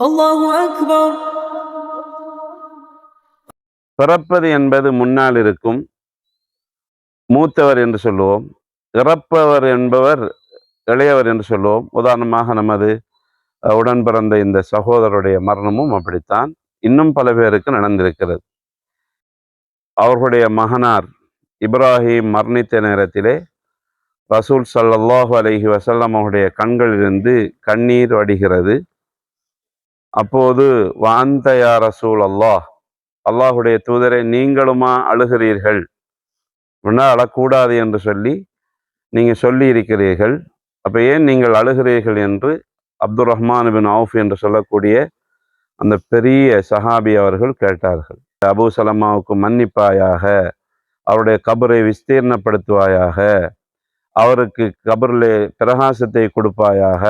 அல்லாஹு அக்பர் பிறப்பது என்பது முன்னால் இருக்கும். மூத்தவர் என்று சொல்லுவோம். இறப்பவர் என்பவர் இளையவர் என்று சொல்லுவோம். உதாரணமாக நமது உடன் பிறந்த இந்த சகோதரருடைய மரணமும் அப்படித்தான். இன்னும் பல பேருக்கு நடந்திருக்கிறது. அவர்களுடைய மகனார் இப்ராஹிம் மரணித்த நேரத்திலே ரசூல் சல்லாஹூ அலஹி வசல்லம் அவருடைய கண்களிலிருந்து கண்ணீர் வடிகிறது. அப்போது வாந்த சூழ் ரசூல் அல்லாஹ் அல்லாஹுடைய தூதரை நீங்களுமா அழுகிறீர்கள்? ஒன்றா அழக்கூடாது என்று சொல்லி நீங்கள் சொல்லி இருக்கிறீர்கள். அப்போ ஏன் நீங்கள் அழுகிறீர்கள் என்று அப்துல் ரஹ்மான் பின் அவுஃப் என்று சொல்லக்கூடிய அந்த பெரிய சஹாபி அவர்கள் கேட்டார்கள். அபு சலமாவுக்கு மன்னிப்பாயாக அவருடைய கபரை விஸ்தீர்ணப்படுத்துவாயாக அவருக்கு கபரிலே பிரகாசத்தை கொடுப்பாயாக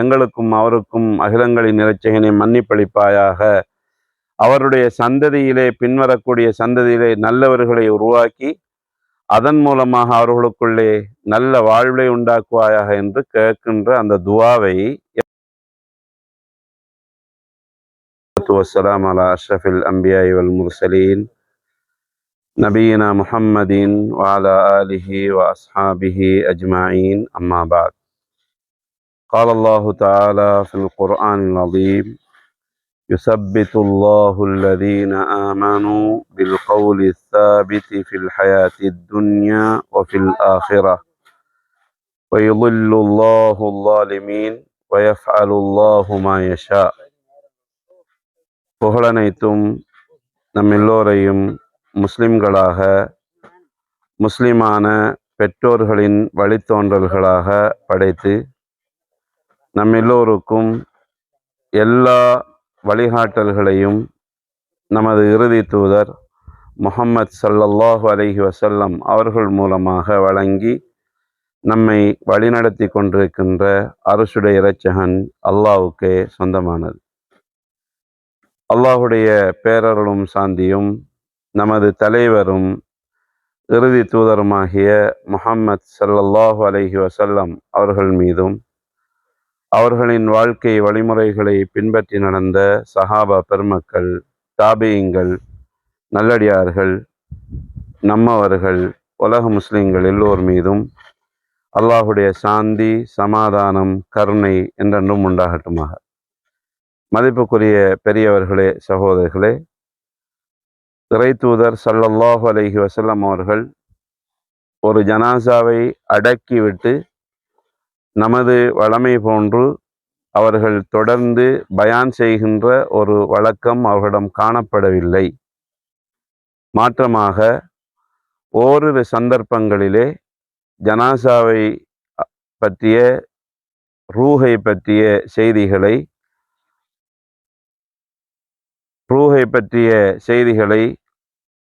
எங்களுக்கும் அவருக்கும் அகிலங்களின் இறைச்சகனை மன்னிப்பளிப்பாயாக. அவருடைய சந்ததியிலே பின்வரக்கூடிய சந்ததியிலே நல்லவர்களை உருவாக்கி அதன் மூலமாக அவர்களுக்குள்ளே நல்ல வாழ்வை உண்டாக்குவாயாக என்று கேட்கின்ற அந்த துவாவை வசலாம் அலா அஷ்ரஃபில் அம்பியாய் வல் முர்சலீன். نبينا محمد وعلى آله وأصحابه أجمعين أما بعد قال الله تعالى في القرآن العظيم يثبت الله الذين آمنوا بالقول الثابت في الحياة الدنيا وفي الآخرة ويضل الله الظالمين ويفعل الله ما يشاء புகழனைத்தும் நம் எல்லோரையும் முஸ்லிம்களாக முஸ்லிமான பெற்றோர்களின் வழித்தோன்றல்களாக படைத்து நம் எல்லோருக்கும் எல்லா வழிகாட்டல்களையும் நமது இறுதி தூதர் முஹம்மத் சல்லல்லாஹு அலஹி வசல்லம் அவர்கள் மூலமாக வழங்கி நம்மை வழிநடத்தி கொண்டிருக்கின்ற அரசுடைய இறைச்சகன் அல்லாவுக்கே சொந்தமானது. அல்லாஹுடைய பேரருளும் சாந்தியும் நமது தலைவரும் இறுதி தூதருமாகிய முஹம்மத் சல்லல்லாஹு அலஹி வசல்லம் அவர்கள் மீதும் அவர்களின் வாழ்க்கை வழிமுறைகளை பின்பற்றி நடந்த சஹாபா பெருமக்கள் தாபியங்கள் நல்லடியார்கள் நம்மவர்கள் உலக முஸ்லிம்கள் எல்லோர் மீதும் அல்லாஹுடைய சாந்தி சமாதானம் கருணை என்றென்றும் உண்டாகட்டுமாக. மதிப்புக்குரிய பெரியவர்களே சகோதரர்களே திரைத்தூதர் ஸல்லல்லாஹு அலஹி வசல்லம் அவர்கள் ஒரு ஜனாசாவை அடக்கிவிட்டு நமது வழமை போன்று அவர்கள் தொடர்ந்து பயான் செய்கின்ற ஒரு வழக்கம் அவர்களிடம் காணப்படவில்லை. மாற்றமாக ஓரிரு சந்தர்ப்பங்களிலே ஜனாசாவை பற்றிய ரூஹை பற்றிய செய்திகளை ரூஹை பற்றிய செய்திகளை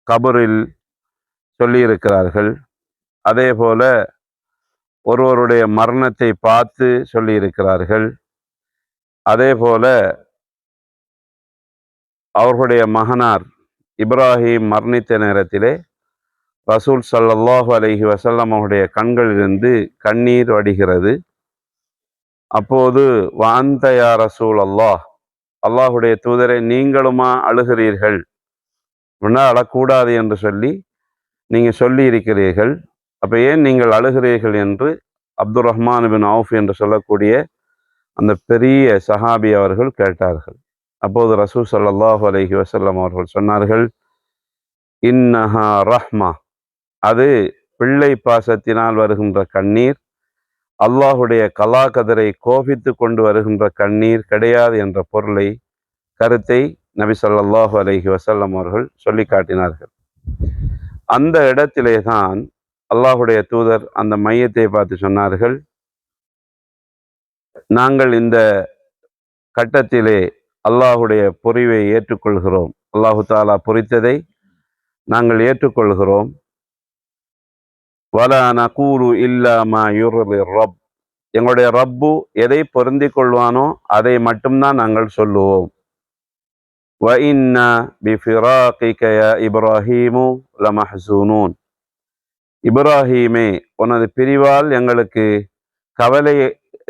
கபரில் சொல்லியிருக்கிறார்கள். அதே போல ஒருவருடைய மரணத்தை பார்த்து சொல்லியிருக்கிறார்கள். அதே போல அவர்களுடைய மகனார் இப்ராஹிம் மரணித்த நேரத்திலே ரசூல் ஸல்லல்லாஹு அலஹி வசல்லம் அவருடைய கண்களிலிருந்து கண்ணீர் வடிகிறது. அப்போது வாந்தயா ரசூல் அல்லாஹ் அல்லாஹுடைய தூதரை நீங்களுமா அழுகிறீர்கள்? அப்படின்னா அழக்கூடாது என்று சொல்லி நீங்கள் சொல்லி இருக்கிறீர்கள் அப்போ ஏன் நீங்கள் அழுகிறீர்கள் என்று அப்துல் ரஹ்மான் பின் அவுஃப் என்று சொல்லக்கூடிய அந்த பெரிய சஹாபி அவர்கள் கேட்டார்கள். அப்போது ரசூ சல்லாஹூ அலஹி வசல்லம் அவர்கள் சொன்னார்கள் இன்னஹா ரஹ்மா. அது பிள்ளை பாசத்தினால் வருகின்ற கண்ணீர் அல்லாஹுடைய கலாகதரை கோபித்து கொண்டு வருகின்ற கண்ணீர் கிடையாது என்ற பொருளை கருத்தை நபி சொல்லாஹு அலஹி வசல்லம் அவர்கள் சொல்லி காட்டினார்கள். அந்த இடத்திலே தான் அல்லாஹுடைய தூதர் அந்த மையத்தை பார்த்து சொன்னார்கள். நாங்கள் இந்த கட்டத்திலே அல்லாஹுடைய பொறிவை ஏற்றுக்கொள்கிறோம். அல்லாஹு தாலா பொறித்ததை நாங்கள் ஏற்றுக்கொள்கிறோம். வலா நகூலு இல்லா மா ரப். எங்களுடைய ரப்பு எதை பொருந்திக் கொள்வானோ அதை மட்டும்தான் நாங்கள் சொல்லுவோம். வ இன்னா பிஃபிராகிக இப்ராஹீமு லமஹசூனூன். இப்ராஹீமே உனது பிரிவால் எங்களுக்கு கவலை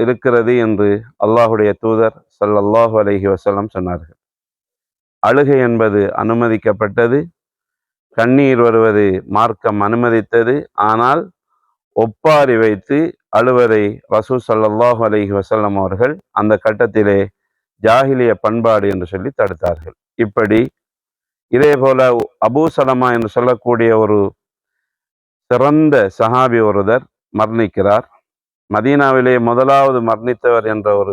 இருக்கிறது என்று அல்லாஹுடைய தூதர் ஸல்லல்லாஹு அலஹி வசலம் சொன்னார்கள். அழுகை என்பது அனுமதிக்கப்பட்டது. கண்ணீர் வருவது மார்க்கம் அனுமதித்தது. ஆனால் ஒப்பாரி வைத்து அழுவதை ரசூ சல்லாஹ் அலஹி வசல்லம் அவர்கள் அந்த கட்டத்திலே ஜாகிலிய பண்பாடு என்று சொல்லி தடுத்தார்கள். இப்படி இதே போல அபூ சலமா என்று சொல்லக்கூடிய ஒரு சிறந்த சஹாபி ஒருவர் மரணிக்கிறார். மதீனாவிலே முதலாவது மரணித்தவர் என்ற ஒரு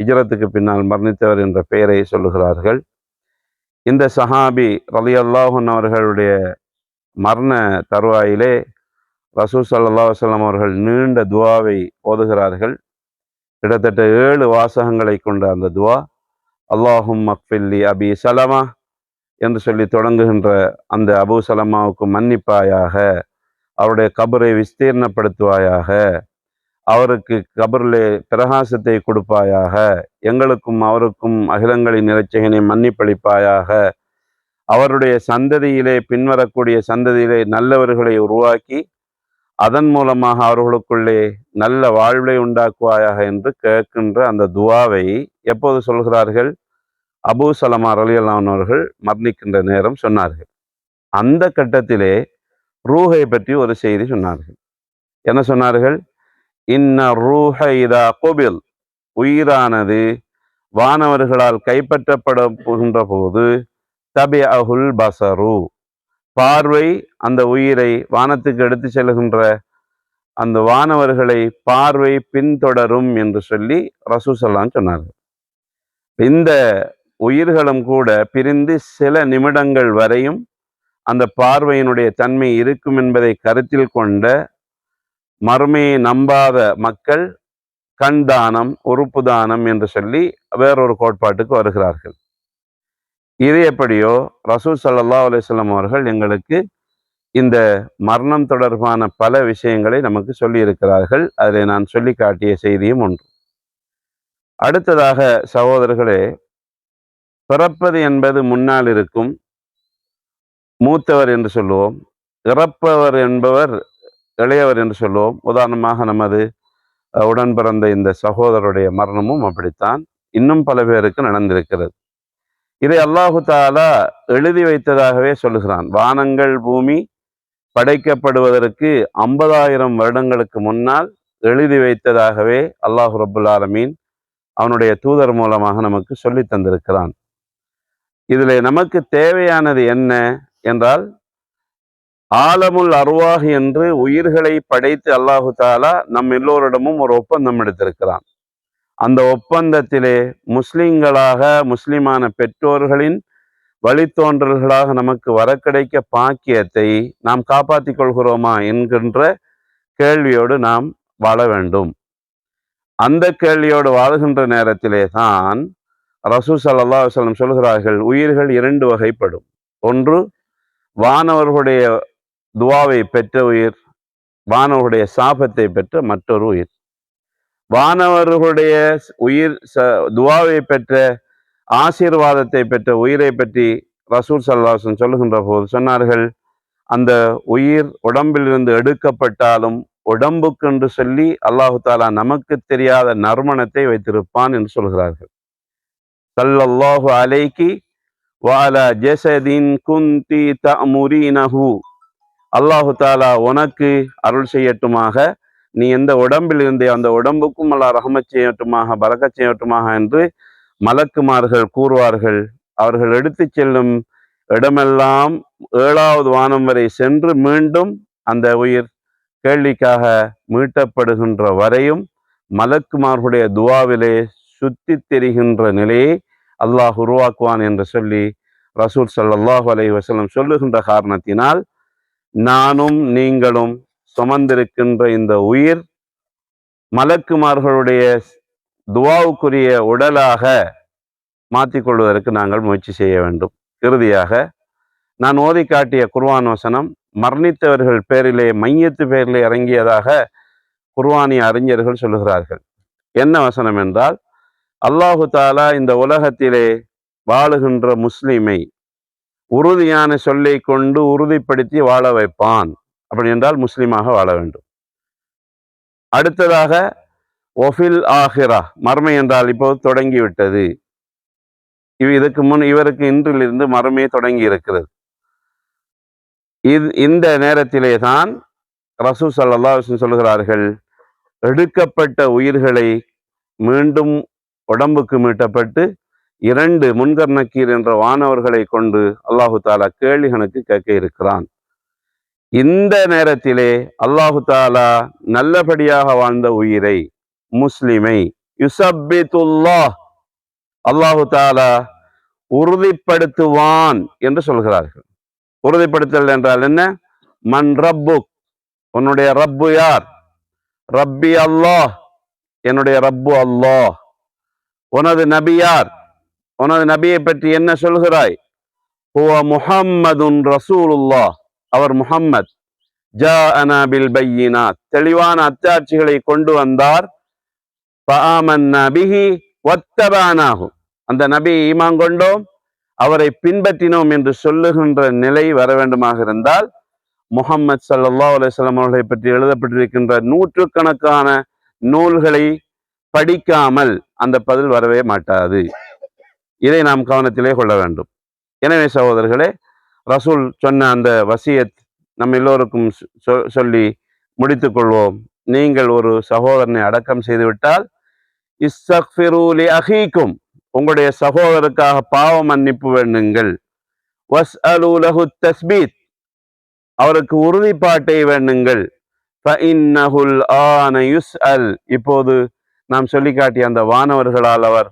ஹிஜரத்துக்கு பின்னால் மரணித்தவர் என்ற பெயரை சொல்லுகிறார்கள். இந்த சஹாபி ரலி அல்லாஹன் அவர்களுடைய மரண தருவாயிலே ரசூ சல்லா வல்லம் அவர்கள் நீண்ட துவாவை ஓதுகிறார்கள். கிட்டத்தட்ட ஏழு வாசகங்களை கொண்ட அந்த துவா அல்லாஹும் மக்ஃபில்லி அபி சலமா என்று சொல்லி தொடங்குகின்ற அந்த அபு சலமாவுக்கு மன்னிப்பாயாக அவருடைய கபரை விஸ்தீர்ணப்படுத்துவாயாக அவருக்கு கபரிலே பிரகாசத்தை கொடுப்பாயாக எங்களுக்கும் அவருக்கும் அகிலங்களின் இறைச்சகனை மன்னிப்பளிப்பாயாக. அவருடைய சந்ததியிலே பின்வரக்கூடிய சந்ததியிலே நல்லவர்களை உருவாக்கி அதன் மூலமாக அவர்களுக்குள்ளே நல்ல வாழ்வை உண்டாக்குவாயாக என்று கேட்கின்ற அந்த துவாவை எப்போது சொல்கிறார்கள்? அபூ சலமா அலியல்லான் அவர்கள் மரணிக்கின்ற நேரம் சொன்னார்கள். அந்த கட்டத்திலே ரூஹை பற்றி ஒரு செய்தி சொன்னார்கள். என்ன சொன்னார்கள்? இன்ன ரூஹ இதா கோபில் உயிரானது வானவர்களால் கைப்பற்றப்படுகின்ற போது தபி அகுல் பசரு பார்வை அந்த உயிரை வானத்துக்கு எடுத்து செல்கின்ற அந்த வானவர்களை பார்வை பின்தொடரும் என்று சொல்லி ரசூசல்லாம் சொன்னார்கள். இந்த உயிர்களும் கூட பிரிந்து சில நிமிடங்கள் வரையும் அந்த பார்வையினுடைய தன்மை இருக்கும் என்பதை கருத்தில் கொண்ட மறுமையை நம்பாத மக்கள் கண் தானம் உறுப்பு தானம் என்று சொல்லி வேறொரு கோட்பாட்டுக்கு வருகிறார்கள். இது எப்படியோ ரசூல் சல்லா அலிஸ்லாம் அவர்கள் எங்களுக்கு இந்த மரணம் தொடர்பான பல விஷயங்களை நமக்கு சொல்லியிருக்கிறார்கள். அதில் நான் சொல்லி காட்டிய செய்தியும் ஒன்று. அடுத்ததாக சகோதரர்களே பிறப்பது என்பது முன்னால் இருக்கும் மூத்தவர் என்று சொல்லுவோம். இறப்பவர் என்பவர் இளையவர் என்று சொல்லுவோம். உதாரணமாக நமது உடன் பிறந்த இந்த சகோதரருடைய மரணமும் அப்படித்தான் இன்னும் பல பேருக்கு நடந்திருக்கிறது. இதை அல்லாஹு தாலா எழுதி வைத்ததாகவே சொல்லுகிறான். வானங்கள் பூமி படைக்கப்படுவதற்கு ஐம்பதாயிரம் வருடங்களுக்கு முன்னால் எழுதி வைத்ததாகவே அல்லாஹு ரபுல் ஆலமீன் அவனுடைய தூதர் மூலமாக நமக்கு சொல்லி தந்திருக்கிறான். இதில் நமக்கு தேவையானது என்ன? என்றால் ஆலமுல் அருவாக என்று உயிர்களை படைத்து அல்லாஹு தாலா நம் எல்லோரிடமும் ஒரு ஒப்பந்தம் எடுத்திருக்கிறான். அந்த ஒப்பந்தத்திலே முஸ்லிம்களாக முஸ்லிமான பெற்றோர்களின் வழித்தோன்றல்களாக நமக்கு வர கிடைக்க பாக்கியத்தை நாம் காப்பாற்றிக் கொள்கிறோமா என்கின்ற கேள்வியோடு நாம் வாழ வேண்டும். அந்த கேள்வியோடு வாழுகின்ற நேரத்திலே தான் ரசூ சல்லா வல்லம் சொல்கிறார்கள் உயிர்கள் இரண்டு வகைப்படும். ஒன்று வானவர்களுடைய துவாவை பெற்ற உயிர் வானவருடைய சாபத்தை பெற்ற மற்றொரு உயிர். வானவர்களுடைய உயிர் ச துவாவை பெற்ற ஆசீர்வாதத்தை பெற்ற உயிரை பற்றி ரசூல் சல்லாசன் சொல்லுகின்ற போது சொன்னார்கள் அந்த உயிர் உடம்பிலிருந்து எடுக்கப்பட்டாலும் உடம்புக்கென்று சொல்லி அல்லாஹு தாலா நமக்கு தெரியாத நறுமணத்தை வைத்திருப்பான் என்று சொல்கிறார்கள். சல்லல்லாஹு அலைக்கி வாலா ஜெசதின் குந்தி தமுரீனஹு அல்லாஹு தாலா உனக்கு அருள் செய்யட்டுமாக. நீ எந்த உடம்பில் இருந்தே அந்த உடம்புக்கும் அல்லா ரஹமத் செய்யட்டுமாக பறக்க செய்யட்டுமாக என்று மலக்குமார்கள் கூறுவார்கள். அவர்கள் எடுத்து செல்லும் இடமெல்லாம் ஏழாவது வானம் வரை சென்று மீண்டும் அந்த உயிர் கேள்விக்காக மீட்டப்படுகின்ற வரையும் மலக்குமார்களுடைய துவாவிலே சுத்தி தெரிகின்ற நிலையை அல்லாஹ் உருவாக்குவான் என்று சொல்லி ரசூல் சல்லாஹூ அலை வசலம் சொல்லுகின்ற காரணத்தினால் நானும் நீங்களும் சுமந்திருக்கின்ற இந்த உயிர் மலக்குமார்களுடைய துவாவுக்குரிய உடலாக மாற்றிக்கொள்வதற்கு நாங்கள் முயற்சி செய்ய வேண்டும். இறுதியாக நான் ஓதி காட்டிய குர்வான் வசனம் மரணித்தவர்கள் பேரிலே மையத்து பேரிலே இறங்கியதாக குர்வானிய அறிஞர்கள் சொல்லுகிறார்கள். என்ன வசனம் என்றால் அல்லாஹு தாலா இந்த உலகத்திலே வாழுகின்ற முஸ்லீமை உறுதியான சொல்லை கொண்டு உறுதிப்படுத்தி வாழ வைப்பான். அப்படி என்றால் முஸ்லீமாக வாழ வேண்டும். அடுத்ததாக ஒஃபில் ஆஹிரா மர்மை என்றால் இப்போ தொடங்கிவிட்டது. இவ் இதுக்கு முன் இவருக்கு இன்றிலிருந்து மறுமை தொடங்கி இருக்கிறது. இது இந்த நேரத்திலே தான் ரசூ சல்லா சொல்லுகிறார்கள் எடுக்கப்பட்ட உயிர்களை மீண்டும் உடம்புக்கு மீட்டப்பட்டு இரண்டு முன்கர் நக்கீர் என்ற வானவர்களை கொண்டு அல்லாஹு தாலா கேள்விகளுக்கு கேட்க இருக்கிறான். இந்த நேரத்திலே அல்லாஹு தாலா நல்லபடியாக வாழ்ந்த உயிரை முஸ்லிமை யுசப்பித்துல்லா அல்லாஹு தாலா உறுதிப்படுத்துவான் என்று சொல்கிறார்கள். உறுதிப்படுத்தல் என்றால் என்ன? மன் ரப்பு உன்னுடைய ரப்பு யார்? ரப்பி அல்லாஹ் என்னுடைய ரப்பு அல்லாஹ். உனது நபியார் உனது நபியை பற்றி என்ன சொல்கிறாய்? ஹுவ முஹம்மதுன் ரசூலுல்லாஹ். அவர் முஹம்மத். ஜா அனாபில் பையினாத். தெளிவான அத்தாட்சிகளை கொண்டு வந்தார். பிஹி ஒத்தபானாகும் அந்த நபி ஈமான் கொண்டோம். அவரை பின்பற்றினோம் என்று சொல்லுகின்ற நிலை வர வேண்டுமாக இருந்தால் முகம்மது சல்லா அலுவலம் அவர்களை பற்றி எழுதப்பட்டிருக்கின்ற நூற்றுக்கணக்கான நூல்களை படிக்காமல் அந்த பதில் வரவே மாட்டாது. இதை நாம் கவனத்திலே கொள்ள வேண்டும். எனவே சகோதரர்களே ரசூல் சொன்ன அந்த வசியத் நம்ம எல்லோருக்கும் சொல்லி முடித்து கொள்வோம். நீங்கள் ஒரு சகோதரனை அடக்கம் செய்துவிட்டால் இஸ்தக்ஃபிரூலி அஹீக்கும் உங்களுடைய சகோதரருக்காக பாவ மன்னிப்பு வேண்டுங்கள். வஸ் அலுலஹு தஸ்பீத் அவருக்கு உறுதிப்பாட்டை வேண்டுங்கள். ஆன யுஸ் அல் இப்போது நாம் சொல்லி காட்டிய அந்த வானவர்களால் அவர்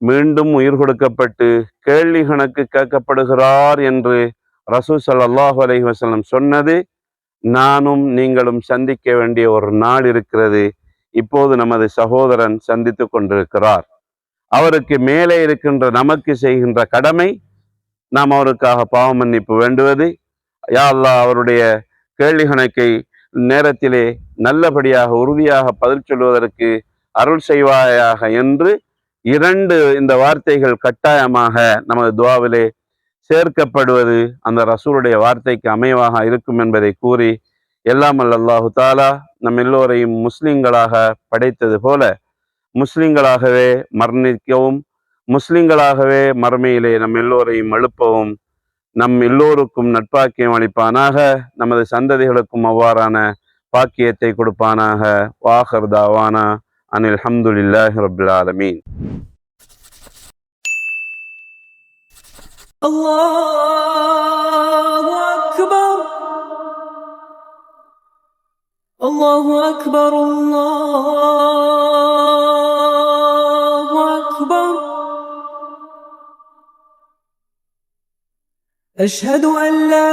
மீண்டும் உயிர் கொடுக்கப்பட்டு கேள்வி கணக்கு கேட்கப்படுகிறார் என்று ரசூ சல்லாஹூ அலஹி வசலம் சொன்னது நானும் நீங்களும் சந்திக்க வேண்டிய ஒரு நாள் இருக்கிறது. இப்போது நமது சகோதரன் சந்தித்து கொண்டிருக்கிறார். அவருக்கு மேலே இருக்கின்ற நமக்கு செய்கின்ற கடமை நாம் அவருக்காக பாவ மன்னிப்பு வேண்டுவது. யா அல்லா அவருடைய கேள்வி கணக்கை நேரத்திலே நல்லபடியாக உறுதியாக பதில் சொல்வதற்கு அருள் செய்வாயாக என்று இரண்டு இந்த வார்த்தைகள் கட்டாயமாக நமது துவாவிலே சேர்க்கப்படுவது அந்த ரசூலுடைய வார்த்தைக்கு அமைவாக இருக்கும் என்பதை கூறி எல்லாம் அல்லாஹு தாலா நம் எல்லோரையும் முஸ்லிம்களாக படைத்தது போல முஸ்லிம்களாகவே மரணிக்கவும் முஸ்லிம்களாகவே மறுமையிலே நம் எல்லோரையும் எழுப்பவும் நம் எல்லோருக்கும் நட்பாக்கியம் அளிப்பானாக நமது சந்ததிகளுக்கும் அவ்வாறான பாக்கியத்தை கொடுப்பானாக. வாஹர் தாவானா. عن الحمد لله رب العالمين. الله أكبر. الله أكبر. الله أكبر. أشهد أن لا